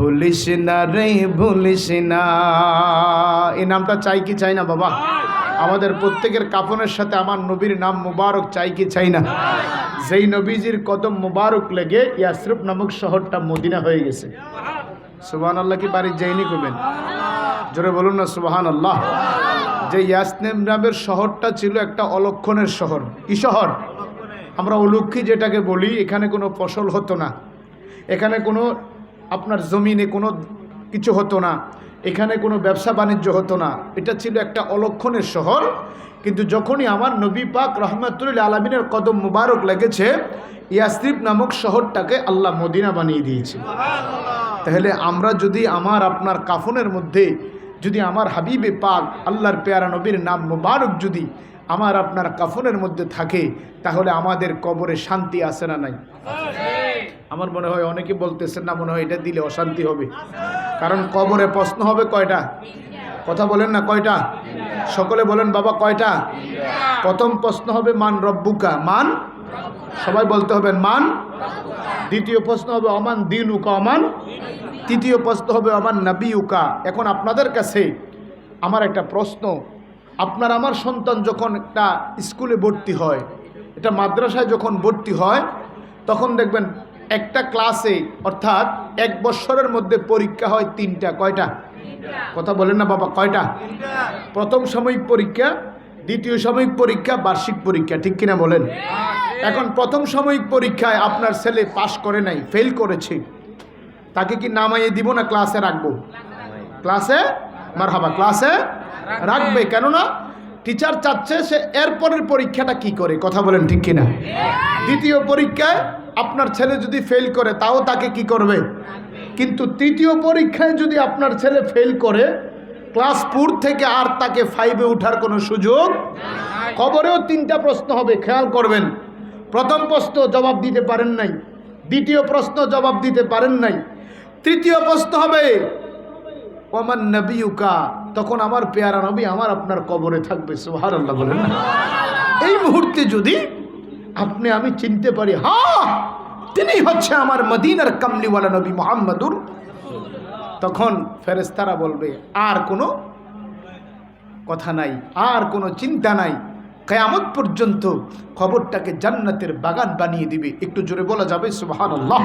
ভুলিস না রে, ভুলিস না। এই নামটা চাই কি চাই না, বাবা? আমাদের প্রত্যেকের কাফনের সাথে আমার নবীর নাম মুবারক চাই কি চাই না? যেই নবীজির কদম মুবারক লেগে ইয়াসরুফ নামক শহরটা মদিনা হয়ে গেছে। সুবহান আল্লাহ কি বাড়ির যাইনি করবেন জোরে বলুন না সুবহান আল্লাহ যে ইয়াসনেম নামের শহরটা ছিল একটা অলক্ষণের শহর। কি শহর? আমরা অলক্ষী যেটাকে বলি, এখানে কোনো ফসল হতো না। এখানে কোনো আপনার জমিনে কোনো কিছু হতো না এখানে কোনো ব্যবসা বাণিজ্য হতো না। এটা ছিল একটা অলক্ষণের শহর। কিন্তু যখনই আমার নবী পাক রহমতুল্লাহ আলমিনের কদম মুবারক লেগেছে ইয়াসরিফ নামক শহরটাকে আল্লাহ মদিনা বানিয়ে দিয়েছে। তাহলে আমরা যদি আমার আপনার কাফনের মধ্যে যদি আমার হাবিবে পাক আল্লাহর পেয়ারা নবীর নাম মুবারক যদি আমার আপনার কাফনের মধ্যে থাকে তাহলে আমাদের কবরে শান্তি আসে না নাই? আমার মনে হয় অনেকে বলতেছেন, না, মনে হয় এটা দিলে অশান্তি হবে। কারণ কবরে প্রশ্ন হবে কয়টা? কথা বলেন না, কয়টা? সকলে বলেন, বাবা, কয়টা? প্রথম প্রশ্ন হবে, মান রব্বুকা? মান? সবাই বলতে হবেন মান? দ্বিতীয় প্রশ্ন হবে, অমান দিন উকা অমান তৃতীয় প্রশ্ন হবে, অমান নবী উকা এখন আপনাদের কাছে আমার একটা প্রশ্ন। আপনার আমার সন্তান যখন একটা স্কুলে ভর্তি হয়, এটা মাদ্রাসায় যখন ভর্তি হয়, তখন দেখবেন একটা ক্লাসে অর্থাৎ এক বছরের মধ্যে পরীক্ষা হয় তিনটা কয়টা? কথা বলেন না বাবা কয়টা? প্রথম সাময়িক পরীক্ষা দ্বিতীয় সাময়িক পরীক্ষা বার্ষিক পরীক্ষা ঠিক কিনা বলেন? এখন প্রথম সাময়িক পরীক্ষায় আপনার ছেলে পাশ করে নাই ফেল করেছে। তাকে কি নামাইয়ে দিব না ক্লাসে রাখব? ক্লাসে? মার হাবা ক্লাসে রাখবে। কেননা টিচার চাচ্ছে সে এরপরের পরীক্ষাটা কি করে কথা বলেন ঠিক কিনা? দ্বিতীয় পরীক্ষায় আপনার ছেলে যদি ফেল করে, তাও তাকে কি করবে? কিন্তু তৃতীয় পরীক্ষায় যদি আপনার ছেলে ফেল করে ক্লাস ফোর থেকে আর তাকে ফাইভে ওঠার কোনো সুযোগ খবরেও তিনটা প্রশ্ন হবে, খেয়াল করবেন। প্রথম প্রশ্ন জবাব দিতে পারেন নাই। দ্বিতীয় প্রশ্ন জবাব দিতে পারেন নাই। তৃতীয় প্রশ্ন হবে, ওমান নবীকা তখন আমার পেয়ারা নবী আমার আপনার কবরে থাকবে সোহার আল্লাহ বলেন এই মুহূর্তে যদি আপনি, আমি চিনতে পারি। হ্যাঁ তিনি হচ্ছে আমার মদিনার কামলিওয়ালা নবী মোহাম্মদুর। তখন ফেরেস্তারা বলবে, আর কোনো কথা নাই, আর কোনো চিন্তা নাই। কেয়ামত পর্যন্ত খবরটাকে জান্নাতের বাগান বানিয়ে দিবে। একটু জোরে বলা যাবে সুবাহান আল্লাহ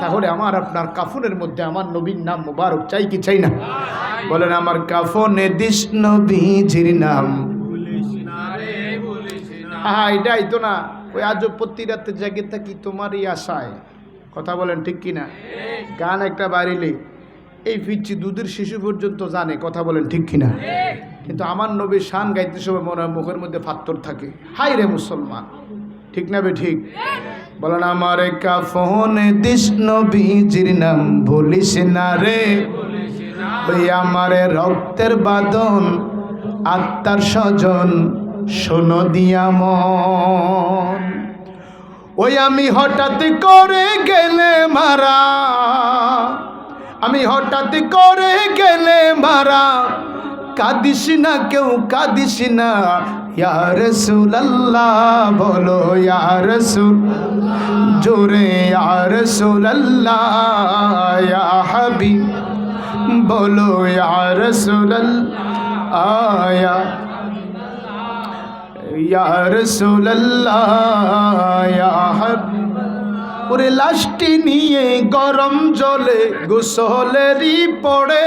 তাহলে আমার, আপনার কাফনের মধ্যে আমার নবীর নাম মুবারক চাই কি চাই না? বলেন, আমার কাফনে দিস নবীজির নাম হ্যাঁ এটাই তো না। ওই আজ প্রতি রাতে জেগে থাকি তোমারই আশায়। কথা বলেন ঠিক কি না গান একটা বাড়িলে, এই ফিরছি দুধের শিশু পর্যন্ত জানে, কথা বলেন ঠিক কিনা? কিন্তু আমার নবীর শান গাইতে সময় মনে হয় মুখের মধ্যে ফাত্তর থাকে। হাই রে মুসলমান, ঠিক না বে ঠিক? বলেন, আমার কাফনে দিস নবীজির নাম বলিস না রে। আমার রক্তের বাদন আত্মার স্বজন শোনো দিয়া মন ওই আমি হঠাৎ করে গেলে মারা। আমি হঠাৎ করে গেলে মারা। কাঁদিস না কেউ, কাঁদিস না। ইয়ার সুলাল্লাহ বলো ইয়ার সুল জোরে ইয়ার সুলাল্লাহ ইয়া হাবি বলো ইয়ার সুলাল্লাহ আয়া ইয়া হাবি ওরে লাশটি নিয়ে গরম জলে গোসলেরই পড়ে।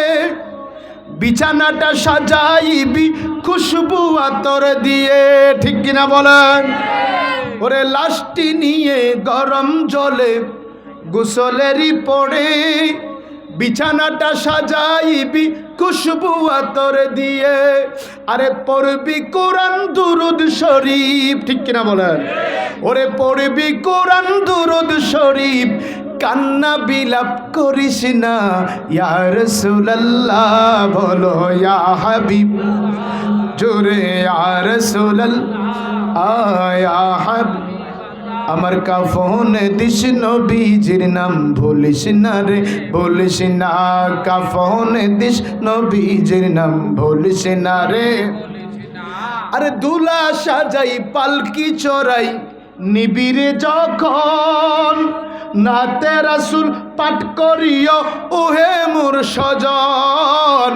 বিছানাটা সাজাইবি খুশবু আতর দিয়ে, ঠিক কিনা বলেন? ওরে লাশটি নিয়ে গরম জলে গোসলেরই পড়ে। বিছানাটা সাজাইবি, খুশবু আতর দিয়ে। আরে পড়বি কোরআন দুরুদ শরীফ, ঠিক কিনা বলেন? ওরে পড়বি কোরআন দুরুদ শরীফ, কান্না বিলাপ করিস না। ইয়ার সুলাল্লাহ বলো ইয়া হাবিব। জোরে ইয়ার সুলাল আয়া হাবিব। আমার কাফন দিস নবীজির নাম ভুলিস না রে বলিস না। কাফন দিস নবীজির নাম ভুলিস না রে। আরে দুলা সাজাই পালকি চড়াই, নিবিড়ে যখন নাতে রাসুল পাঠ করিও, ওহে মোর সজন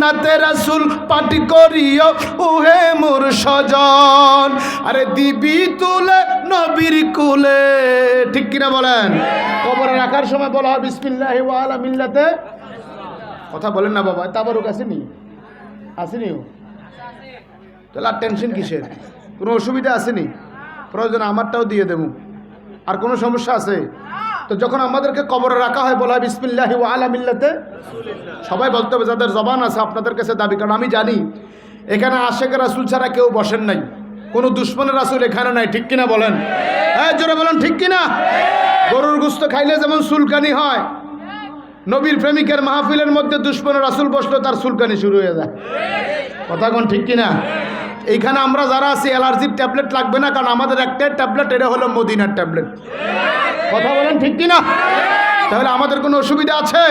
নাতে রাসুল পাঠ করিও, ওহে মোর সজন আরে দিবি তুলে নবীর কুলে। ঠিক কিনা বলেন? কবরে রাখার সময় বলা হয়, বিসমিল্লাহ ওয়ালা মিল্লাতে। কথা বলেন না বাবা, তাবারুক আসেনি? আসেনি তাহলে আর টেনশন কিসের? কোনো অসুবিধা আসেনি? প্রয়োজন আমারটাও দিয়ে দেবো। আর কোনো সমস্যা আছে? তো যখন আমাদেরকে কবরে রাখা হয়, বলা হয়, বিসমিল্লাহি ওয়া সবাই বলতে হবে, যাদের জবান আছে, আপনাদের কাছে দাবি। কারণ আমি জানি, এখানে আশেকের রাসুল ছাড়া কেউ বসেন নাই। কোনো দুশ্মনের রাসুল এখানে নাই, ঠিক কিনা বলেন? হ্যাঁ জোরে বলেন, ঠিক কিনা? গরুর গুস্ত খাইলে যেমন সুলকানি হয়, নবীর প্রেমিকের মাহফিলের মধ্যে দুশ্মনের রাসুল বসল তার সুলকানি শুরু হয়ে যায়। কথা কোন ঠিক কিনা? এইখানে আমরা যারা আছি, অ্যালার্জির ট্যাবলেট লাগবে না, কারণ আমাদের একটাই ট্যাবলেট, এটা হলো মদিনার ট্যাবলেট। কথা বলেন ঠিক কিনা? তাহলে আমাদের কোনো অসুবিধা আছে?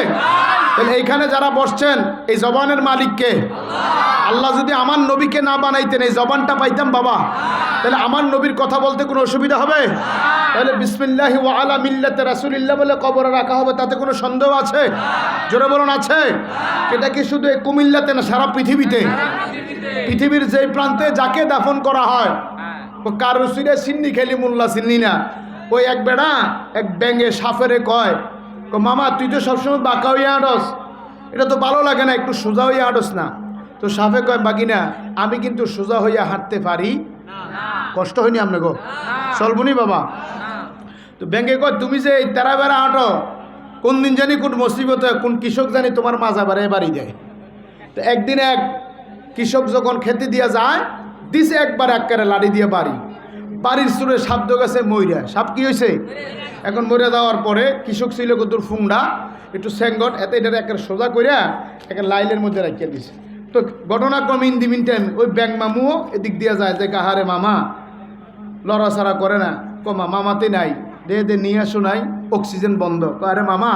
তাহলে এইখানে যারা বসছেন, এই জবানের মালিককে। আল্লাহ যদি আমার নবীকে না বানাইতেন, এই জবানটা পাইতাম বাবা। তাহলে আমার নবীর কথা বলতে কোনো অসুবিধা হবে? তাহলে বিসমিল্লাহি আলা মিল্লাতে রাসূলিল্লাহ বলে কবরে রাখা হবে, তাতে কোনো সন্দেহ আছে? জোরে বলুন, আছে? এটা কি শুধু এই কুমিল্লাতে না, সারা পৃথিবীতে? পৃথিবীর যেই প্রান্তে যাকে দাফন করা হয় কার রসিরে সিন্নি খেলি, মোল্লা সিন্নি না। ওই এক বেড়া, এক ব্যাঙে সাফেরে কয় মামা, তুই তো সবসময় বাঁকা হইয়া আডস এটা তো ভালো লাগে না, একটু সোজা হইয়া আডস না। তো সাফে কয় বাকি না, আমি কিন্তু সোজা হইয়া হাঁটতে পারি। কষ্ট হয়নি আপনি গো? চলবনি বাবা। তো ব্যাংকে কয়, তুমি যে এই তেরা বেড়া হাঁটো কোন দিন জানি কোন মুসিবত, কোন কৃষক জানি তোমার মাজা বেড়ায় বাড়ি দেয়। তো একদিন এক কৃষক যখন খেতে দিয়া যায়, দিছে একবার এক একবারে লাড়ি দিয়ে বাড়ি। বাড়ির সুরে সাপ গেছে ময়রা সাপ কি হয়েছে এখন মরে যাওয়ার পরে কৃষক ছিল কত ফুংডা একটু স্যাঙ্গট এতে এটা একটা সোজা করিয়া একটা লাইলের মধ্যে রাখিয়া দিছে। তো ঘটনাক্রমে ইন দি মিন টাইম, ওই ব্যাং মামুও এদিক দিয়ে যায় যে কাহারে মামা লড়াছাড়া করে না। কমা মামাতে নাই, দে দে, নিয়ে আসো নাই, অক্সিজেন বন্ধ। আরে মামা,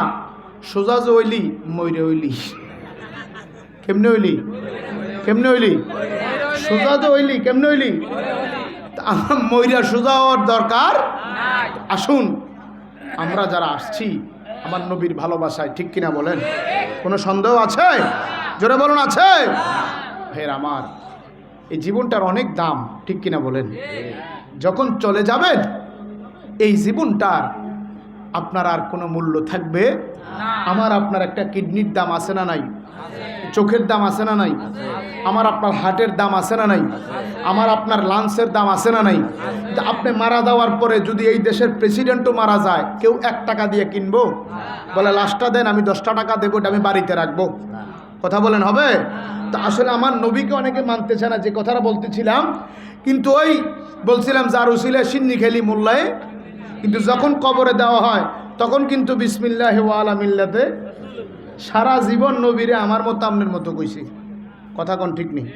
সোজা যে ওইলি ময়রে ওইলি কেমনে হইলি? কেমনে হইলি? সোজা তো হইলি, কেমনে হইলি? আমার ময়রা সোজা হওয়ার দরকার আসুন আমরা যারা আসছি আমার নবীর ভালোবাসায় ঠিক কিনা বলেন? কোনো সন্দেহ আছে? জোরে বলুন আছে? ফের আমার এই জীবনটার অনেক দাম ঠিক কিনা বলেন? যখন চলে যাবেন এই জীবনটার আপনার আর কোনো মূল্য থাকবে? আমার আপনার একটা কিডনির দাম আছে না নাই? চোখের দাম আছে না নাই? আমার আপনার হার্টের দাম আছে না নাই? আমার আপনার লাঞ্চের দাম আছে না নাই? আপনি মারা যাওয়ার পরে যদি এই দেশের প্রেসিডেন্টও মারা যায়, কেউ এক টাকা দিয়ে কিনবো? বলে লাস্টটা দেন, আমি দশটা টাকা দেবো আমি বাড়িতে রাখব। কথা বলেন, হবে? তা আসলে আমার নবীকে অনেকে মানতেছে না, যে কথাটা বলতেছিলাম। কিন্তু ওই বলছিলাম যার উসিলে সিন্নি খেলি মোল্লায়। কিন্তু যখন কবরে দেওয়া হয়, তখন কিন্তু বিসমিল্লাহ ওয়ালা মিল্লাতে সারা জীবন নবীরে আমার মতো আপনার মতো কইছি। কথা কোন ঠিক নেই।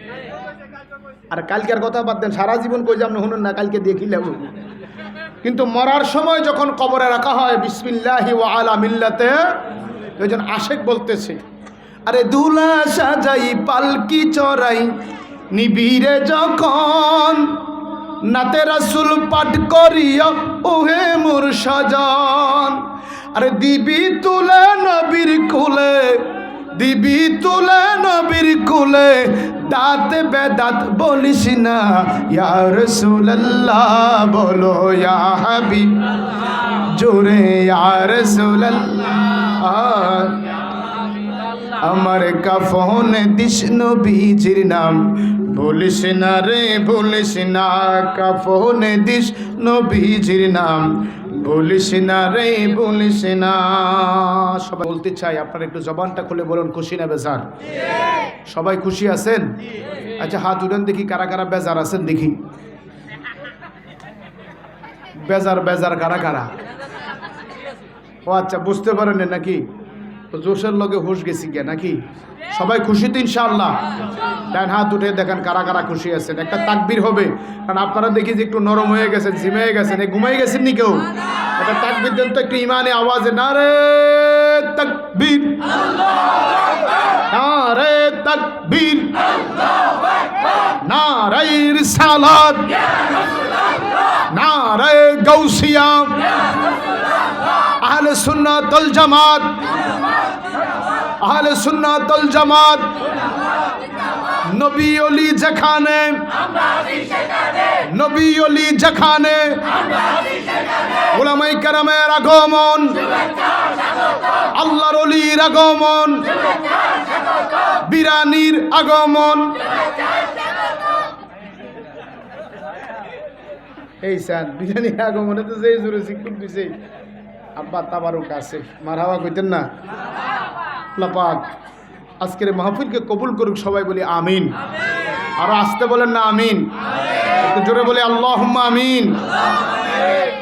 আর কালকের কথা বাদ দেন, সারা জীবন কই যে আপনি শুনুন না, কালকে দেখিলাম কিন্তু মরার সময় যখন কবরে রাখা হয়, বিসমিল্লাহি ওয়া আলা মিল্লাতে একজন আশেক বলতেছে, আরে দুলা সাজাই, পালকি চড়াই নিবিরে যখন নাতে রাসুল পাঠ করিয়া, ওহে মোর সাজান আরে দিবি তুলে নবীর কুলে, দিবি তুলে নবীর কুলে, দাঁত বেদাত বলিস না। ইয়া রাসূলুল্লাহ বলো হাবিব, জোরে ইয়া রাসূলুল্লাহ। আমার কাফন দিস নবীজির নাম, বলিস না রে, বলিস না, কাফন দিস নবীজির নাম। বলিস না রে, বলিস না। সবাই বলতে চাই আপনার একটু জবানটা খুলে বলুন, খুশি না বেজার? সবাই খুশি আছেন? আচ্ছা হাত উড়েন দেখি, কারা কারা বেজার আছেন দেখি। বেজার বেজার, কারা কারা? ও আচ্ছা বুঝতে পারেন নাকি? জোশের লগে হুশ গেছি গিয়া নাকি? সবাই খুশি তো ইনশাআল্লাহ। ডান হাত উঠে দেখেন কারা কারা খুশি আছেন। একটা তাকবির হবে। কারণ আপনারা দেখি যে একটু নরম হয়ে গেছেন, ঝিমে গেছেন এই ঘুমাই গেছেন নি কেউ? একটা তাকবির দেন তো একটু ইমানে আওয়াজে না রে তাকবীর। না রে তাকবীর। না রে রিসালাত। না রে গৌসিয়া আহলে সুন্নাতুল জামাত। আহলে সুন্নাতুল জামাত। নবী অলি যেখানে, নবী অলি যেখানে ওলামাই কারামের আগমন, আল্লাহর অলির আগমন, বিরানির আগমন। এই স্যার বিরিয়ানির আগমনে তো যেই জোরে শিক্ষক দিছে। আব্বা তাবারুক আছে। মারহাবা কইতেন না? লাপাক আজকের মাহফিলকে কবুল করুক সবাই বলি আমিন। আরও আসতে বলেন না আমিন। জোরে বলে আল্লাহ আমিন।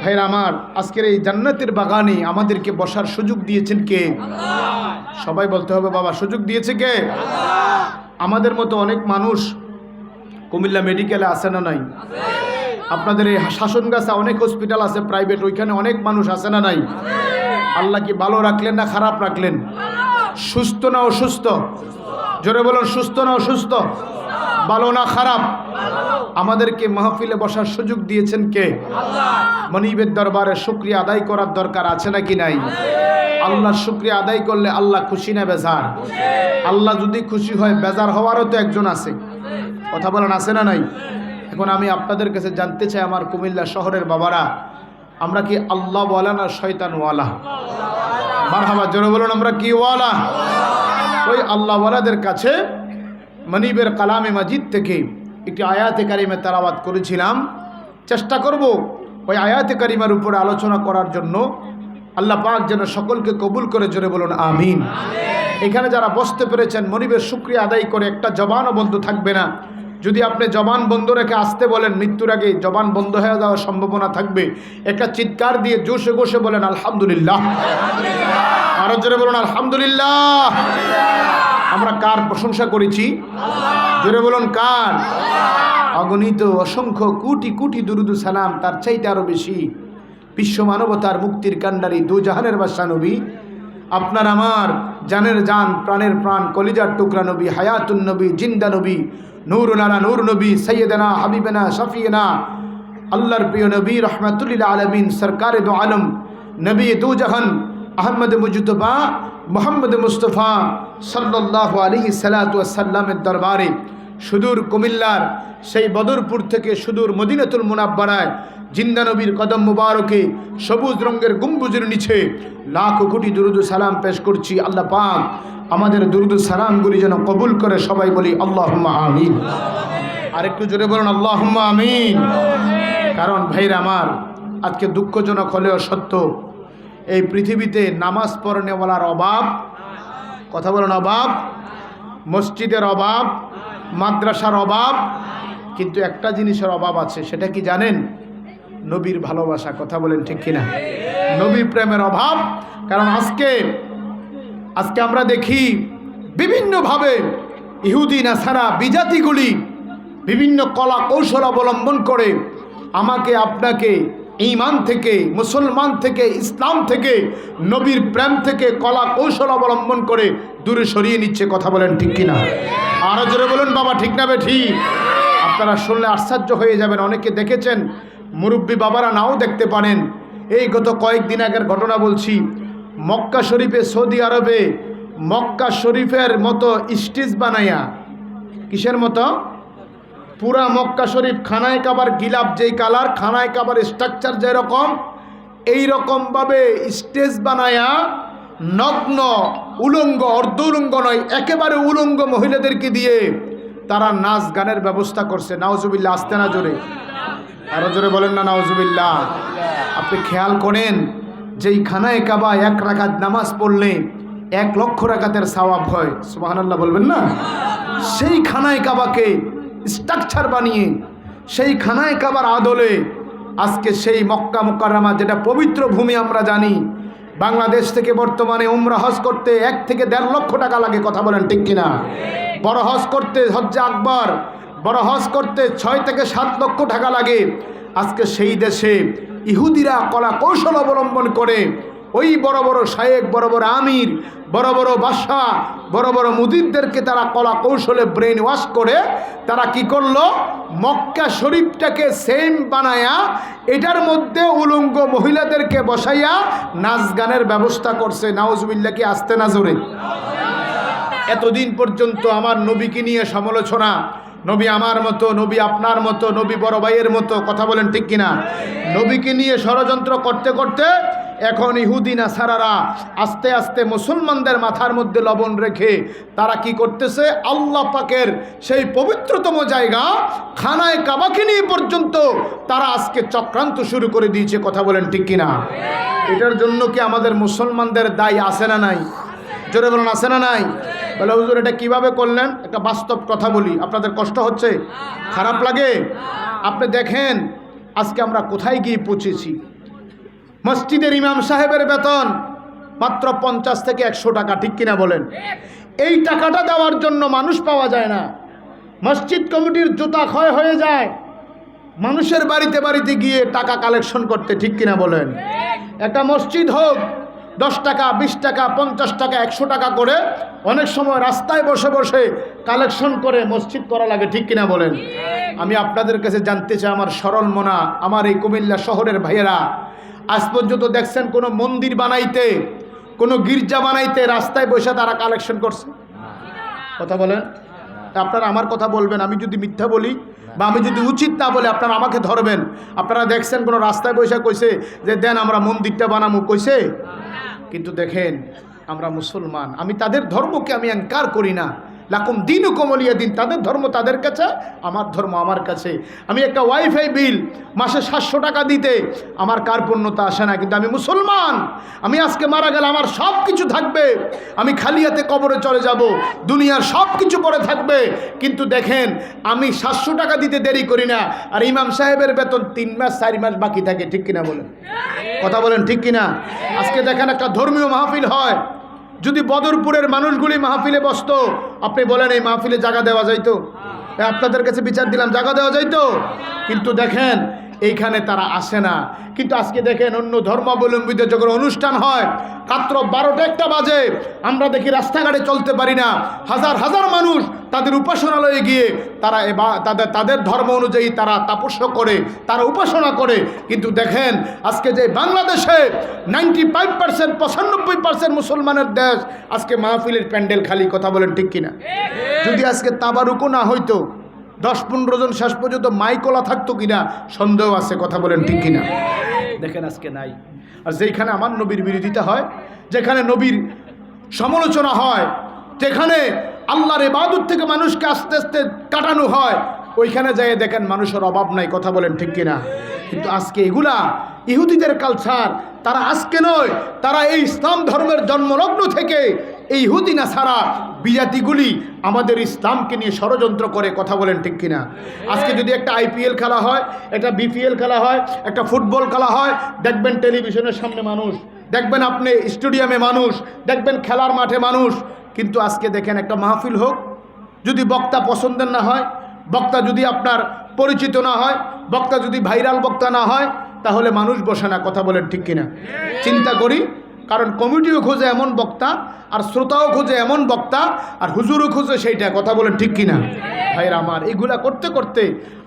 ভাইরা আমার, আজকের এই জান্নাতের বাগানে আমাদেরকে বসার সুযোগ দিয়েছেন কে? সবাই বলতে হবে, বাবা, সুযোগ দিয়েছে কে? আমাদের মতো অনেক মানুষ কুমিল্লা মেডিকেলে আসে না নাই? আপনাদের এই শাসনগাছা অনেক হসপিটাল আছে প্রাইভেট ওইখানে অনেক মানুষ আছে না নাই? আল্লাহ কি ভালো রাখলেন না খারাপ রাখলেন? সুস্থ না অসুস্থ? জোরে বলুন, সুস্থ না অসুস্থ? ভালো না খারাপ? আমাদেরকে মাহফিলে বসার সুযোগ দিয়েছেন কে? মনিবের দরবারে শুক্রিয়া আদায় করার দরকার আছে নাকি নাই? আল্লাহর শুক্রিয়া আদায় করলে আল্লাহ খুশি না বেজার? আল্লাহ যদি খুশি হয়, বেজার হওয়ারও তো একজন আছে। কথা বলেন, আছে না নাই? এখন আমি আপনাদের কাছে জানতে চাই আমার কুমিল্লা শহরের বাবারা, আমরা কি আল্লাহ ওয়ালা না শয়তান ওয়ালা? মারহাবা, জোরে বলুন, আমরা কি ওয়ালা? ওই আল্লাহ ওয়ালাদের কাছে মনিবের কালামে মাজিদ থেকে একটি আয়াতে কারিমে তারাবাদ করেছিলাম। চেষ্টা করব ওই আয়াতে কারিমার উপরে আলোচনা করার জন্য। আল্লাহ পাক যেন সকলকে কবুল করে, জোরে বলুন, আমিন। এখানে যারা বসতে পেরেছেন, মনিবের শুক্রিয়া আদায় করে একটা জবানও বন্ধ থাকবে না। যদি আপনি জবান বন্ধ রেখে আসতে বলেন মৃত্যুর আগে জবান বন্ধ হয়ে যাওয়ার সম্ভাবনা থাকবে একটা চিৎকার দিয়ে জোশে গোশে বলেন আলহামদুলিল্লাহ। আরও জোরে বলুন আলহামদুলিল্লাহ। আমরা কার প্রশংসা করেছি? জোরে বলুন কার? অগণিত অসংখ্য কোটি কোটি দুরুদু সালাম তার চাইতে আরও বেশি। বিশ্ব মানবতার মুক্তির কান্ডারি দু জাহানের বাসা নবী আপনার আমার জানের জান প্রাণের প্রাণ কলিজার টুকরা নবী হায়াতুন নবী জিন্দা নবী নূর নানা নূর নবী সৈয়দনা হাবিবেনা, শফিয়েনা, আল্লাহর প্রিয় নবী রহমাতুল্লিল আলমিন, সরকারে দো আলম, নবী দু জাহান আহমদ মুজতবা, মোহাম্মদ মুস্তফা সাল্লাহ আলী সাল্লামের দরবারে সুদূর কুমিল্লার সেই বদরপুর থেকে সুদূর মদিনাতুল মুনাব্বারায় জিন্দা নবীর কদম মুবারকে সবুজ রঙের গম্বুজের নিচে লাখো কোটি দুরুদ সালাম পেশ করছি। আল্লাহ পাক আমাদের দুরুদ সালামগুলি যেন কবুল করে সবাই বলি আল্লাহ আমিন। আরেকটু জোরে বলুন আল্লাহ আমিন। কারণ ভাইরা আমার, আজকে দুঃখজনক হলেও সত্য, এই পৃথিবীতে নামাজ পড়নেওয়ালার অভাব, কথা বলেন, অভাব, মসজিদের অভাব, মাদ্রাসার অভাব, কিন্তু একটা জিনিসের অভাব আছে, সেটা কি জানেন? নবীর ভালোবাসা, কথা বলেন ঠিক কিনা? নবী প্রেমের অভাব, কারণ আজকে আজকে আমরা দেখি বিভিন্নভাবে ইহুদি, নাসারা, বিজাতিগুলি বিভিন্ন কলা কৌশল অবলম্বন করে আমাকে, আপনাকে ইমান থেকে, মুসলমান থেকে, ইসলাম থেকে, নবীর প্রেম থেকে কলা কৌশল অবলম্বন করে দূরে সরিয়ে নিচ্ছে কথা বলেন ঠিক কিনা? আরও জোরে বলুন বাবা, ঠিক না ঠিক আপনারা শুনলে আশ্চর্য হয়ে যাবেন, অনেকে দেখেছেন, মুরব্বী বাবারা নাও দেখতে পারেন। এই গত কয়েকদিন আগের ঘটনা বলছি মক্কা শরীফে সৌদি আরবে মক্কা শরীফের মতো স্টেজ বানাইয়া কিসের মতো? পুরা মক্কা শরীফ খানায় কাবার গিলাপ যেই কালার, খানায় কাবার স্ট্রাকচার যেরকম এই রকমভাবে স্টেজ বানায়া নগ্ন, উলঙ্গ অর্ধ উলঙ্গ নয়, একেবারে উলঙ্গ মহিলাদেরকে দিয়ে তারা নাচ গানের ব্যবস্থা করছে। নাওজুবিল্লা আসতে না জোরে। আরও জোরে বলেন না নাওজুবিল্লা আপনি খেয়াল করেন যেই খানায় কাবা এক রাকাত নামাজ পড়লে এক লক্ষ রাকাতের সওয়াব হয়। সুবহানাল্লাহ বলবেন না? সেই খানায় কাবাকে স্ট্রাকচার বানিয়ে সেই খানায় কাবার আদলে আজকে সেই মক্কা মোকাররামা যেটা পবিত্র ভূমি আমরা জানি, বাংলাদেশ থেকে বর্তমানে উমরা হজ করতে এক থেকে দেড় লক্ষ টাকা লাগে, কথা বলেন ঠিক কিনা? বড় হজ করতে হজ্জা আকবর, বড় হজ করতে ছয় থেকে সাত লক্ষ টাকা লাগে আজকে সেই দেশে ইহুদিরা কলা কৌশল অবলম্বন করে ওই বড় বড় শায়েক, বড় বড় আমির, বড় বড় বাসা বড় বড় মুদিরদেরকে তারা কলা কৌশলে ব্রেন ওয়াশ করে তারা কি করল? মক্কা শরীফটাকে সেম বানায়া এটার মধ্যে উলঙ্গ মহিলাদেরকে বসাইয়া নাচ গানের ব্যবস্থা করছে। নাউজবিল্লা কি আসতে না জোরে? এতদিন পর্যন্ত আমার নবীকে নিয়ে সমালোচনা নবী আমার মতো, নবী আপনার মতো, নবী বড় ভাইয়ের মতো, কথা বলেন ঠিক কিনা? নবীকে নিয়ে ষড়যন্ত্র করতে করতে এখন ইহুদিনা সারারা আস্তে আস্তে মুসলমানদের মাথার মধ্যে লবণ রেখে তারা কি করতেছে? আল্লাহ পাকের সেই পবিত্রতম জায়গা খানায় কাবাকে নিয়ে পর্যন্ত তারা আজকে চক্রান্ত শুরু করে দিয়েছে, কথা বলেন ঠিক কিনা? এটার জন্য কি আমাদের মুসলমানদের দায় আসে না নাই? জোরে বলুন, আছে না নাই? বলে, হুজুর, এটা কীভাবে করলেন? একটা বাস্তব কথা বলি। আপনাদের কষ্ট হচ্ছে? খারাপ লাগে? আপনি দেখেন, আজকে আমরা কোথায় গিয়ে পৌঁছেছি? মসজিদের ইমাম সাহেবের বেতন মাত্র পঞ্চাশ থেকে একশো টাকা, ঠিক কিনা বলেন? এই টাকাটা দেওয়ার জন্য মানুষ পাওয়া যায় না। মসজিদ কমিটির জুতা ক্ষয় হয়ে যায়। মানুষের বাড়িতে বাড়িতে গিয়ে টাকা কালেকশন করতে, ঠিক কিনা বলেন? একটা মসজিদ হোক দশ টাকা বিশ টাকা পঞ্চাশ টাকা একশো টাকা করে অনেক সময় রাস্তায় বসে বসে কালেকশন করে মসজিদ করা লাগে ঠিক কিনা বলেন? আমি আপনাদের কাছে জানতে চাই আমার সরল মনা আমার এই কুমিল্লা শহরের ভাইয়েরা আজ পর্যন্ত দেখছেন কোনো মন্দির বানাইতে কোনো গির্জা বানাইতে রাস্তায় বসে তারা কালেকশন করছে? কথা বলেন? আপনারা আমার কথা বলবেন আমি যদি মিথ্যা বলি বা আমি যদি উচিত না বলে আপনারা আমাকে ধরবেন। আপনারা দেখছেন কোনো রাস্তায় বসে কইছে যে দেন আমরা মন্দিরটা বানামু। কইছে? কিন্তু দেখেন আমরা মুসলমান। আমি তাদের ধর্মকে আমি অ্যাঙ্কার করি না। লাকুম দিন কমলিয়া দিন, তাদের ধর্ম তাদের কাছে, আমার ধর্ম আমার কাছে। আমি একটা ওয়াইফাই বিল মাসে সাতশো টাকা দিতে, আমার কার্পণ্যতা আসে না, কিন্তু আমি মুসলমান। আমি আজকে মারা গেলে আমার সব কিছু থাকবে। আমি খালি হাতে কবরে চলে যাব, দুনিয়ার সব কিছু পরে থাকবে। কিন্তু দেখেন, আমি সাতশো টাকা দিতে দেরি করি না, আর ইমাম সাহেবের বেতন তিন মাস, চারি মাস বাকি থাকে, ঠিক কিনা বলেন? কথা বলেন ঠিক কিনা? আজকে দেখেন একটা ধর্মীয় মাহফিল হয়। যদি বদরপুরের মানুষগুলি মাহফিলে বসতো, আপনি বলেন এই মাহফিলে জায়গা দেওয়া যাইতো? আপনাদের কাছে বিচার দিলাম, জায়গা দেওয়া যাইতো? কিন্তু দেখেন এইখানে তারা আসে না। কিন্তু আজকে দেখেন অন্য ধর্মাবলম্বীদের যখন অনুষ্ঠান হয় রাত্র বারোটা একটা বাজে আমরা দেখি রাস্তাঘাটে চলতে পারি না। হাজার হাজার মানুষ তাদের উপাসনালয়ে গিয়ে তারা এবা তাদের তাদের ধর্ম অনুযায়ী তারা তাপস্য করে তারা উপাসনা করে। কিন্তু দেখেন আজকে যে বাংলাদেশে নাইনটি ফাইভ পার্সেন্ট পঁচানব্বই পার্সেন্ট মুসলমানের দেশ আজকে মাহফিলের প্যান্ডেল খালি কথা বলেন ঠিক কিনা? যদি আজকে তাবারুকও না হইতো দশ পনেরো জন শেষ পর্যন্ত মাইকলা থাকতো কিনা সন্দেহ আছে কথা বলেন ঠিক কিনা? দেখেন আজকে নাই। আর যেখানে আমার নবীর বিরোধিতা হয় যেখানে নবীর সমালোচনা হয় যেখানে আল্লাহর এবাদুর থেকে মানুষকে আস্তে আস্তে কাটানো হয় ওইখানে যাই দেখেন মানুষের অভাব নাই কথা বলেন ঠিক কিনা? কিন্তু আজকে এগুলা ইহুদিদের কালচার তারা আজকে নয়, তারা এই ইসলাম ধর্মের জন্মলগ্ন থেকে এই ইহুদি না ছাড়া বিজাতিগুলি আমাদের ইসলামকে নিয়ে ষড়যন্ত্র করে কথা বলেন ঠিক কিনা? আজকে যদি একটা আইপিএল খেলা হয়, একটা বিপিএল খেলা হয়, একটা ফুটবল খেলা হয়, দেখবেন টেলিভিশনের সামনে মানুষ, দেখবেন আপনি স্টেডিয়ামে মানুষ, দেখবেন খেলার মাঠে মানুষ, কিন্তু আজকে দেখেন একটা মাহফিল হোক, যদি বক্তা পছন্দের না হয় বক্তা যদি আপনার পরিচিত না হয়, বক্তা যদি ভাইরাল বক্তা না হয়, তাহলে মানুষ বসে না, কথা বলেন ঠিক কিনা? চিন্তা করি, কারণ কমিটিও খোঁজে এমন বক্তা আর শ্রোতাও খুঁজে এমন বক্তা, আর হুজুরও খুঁজে সেইটা, কথা বলেন ঠিক কিনা? ভাইরা আমার, এগুলা করতে করতে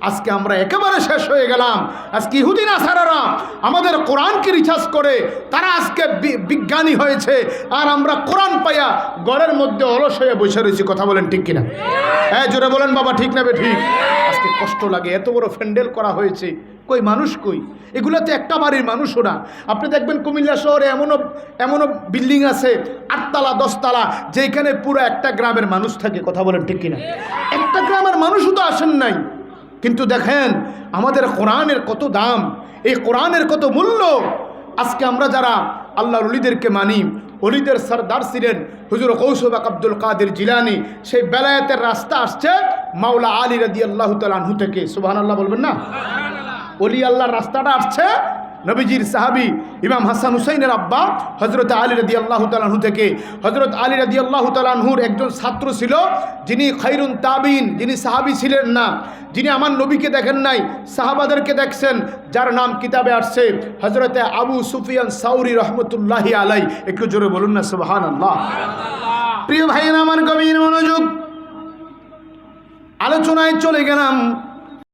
আজকে আমরা একেবারে শেষ হয়ে গেলাম। আজকে ইহুদিন আসারারা আমাদের কোরআনকে রিচার্জ করে, তারা আজকে বিজ্ঞানী হয়েছে, আর আমরা কোরআন পাইয়া গড়ের মধ্যে অলস হয়ে বসে রয়েছি, কথা বলেন ঠিক কিনা? হ্যাঁ জোরে বলেন বাবা, ঠিক নেবে ঠিক? আজকে কষ্ট লাগে, এত বড় ফ্যান্ডেল করা হয়েছে। কই, মানুষ কই? এগুলোতে একটা বাড়ির মানুষও না। আপনি দেখবেন কুমিল্লা শহরে এমনও এমনও বিল্ডিং আছে, আটতলা দশতলা যেখানে পুরো একটা গ্রামের মানুষ থাকে কথা বলেন ঠিক কিনা? একটা গ্রামের মানুষও তো আসেন নাই। কিন্তু দেখেন আমাদের কোরআনের কত দাম এই কোরআনের কত মূল্য। আজকে আমরা যারা আল্লাহর অলিদেরকে মানি অলিদের সর্দার ছিলেন হুজুর কৌশবাক আব্দুল কাদের জিলানি সেই বেলায়েতের রাস্তা আসছে মাওলা আলী রাদি আল্লাহ তালাহু থেকে। সুবাহ আল্লাহ বলবেন না? অলি আল্লাহর রাস্তাটা আসছে নবীজির সাহাবি ইমাম হাসান হুসাইনের আব্বা হজরত আলী রদি আল্লাহ তালাহু থেকে। হজরত আলী রদি আল্লাহ তালাহুর একজন ছাত্র ছিল, যিনি খৈরুন তাবিন, যিনি সাহাবি ছিলেন না। যিনি আমার নবীকে দেখেন নাই, সাহাবাদেরকে দেখছেন, যার নাম কিতাবে আসছে হজরতে আবু সুফিয়ান সাউরি রহমতুল্লাহি আলাই একটু জোরে বলুন না সুবাহান আল্লাহ প্রিয় ভাইয়ের, আমার গভীর মনোযোগ। আলোচনায় চলে গেলাম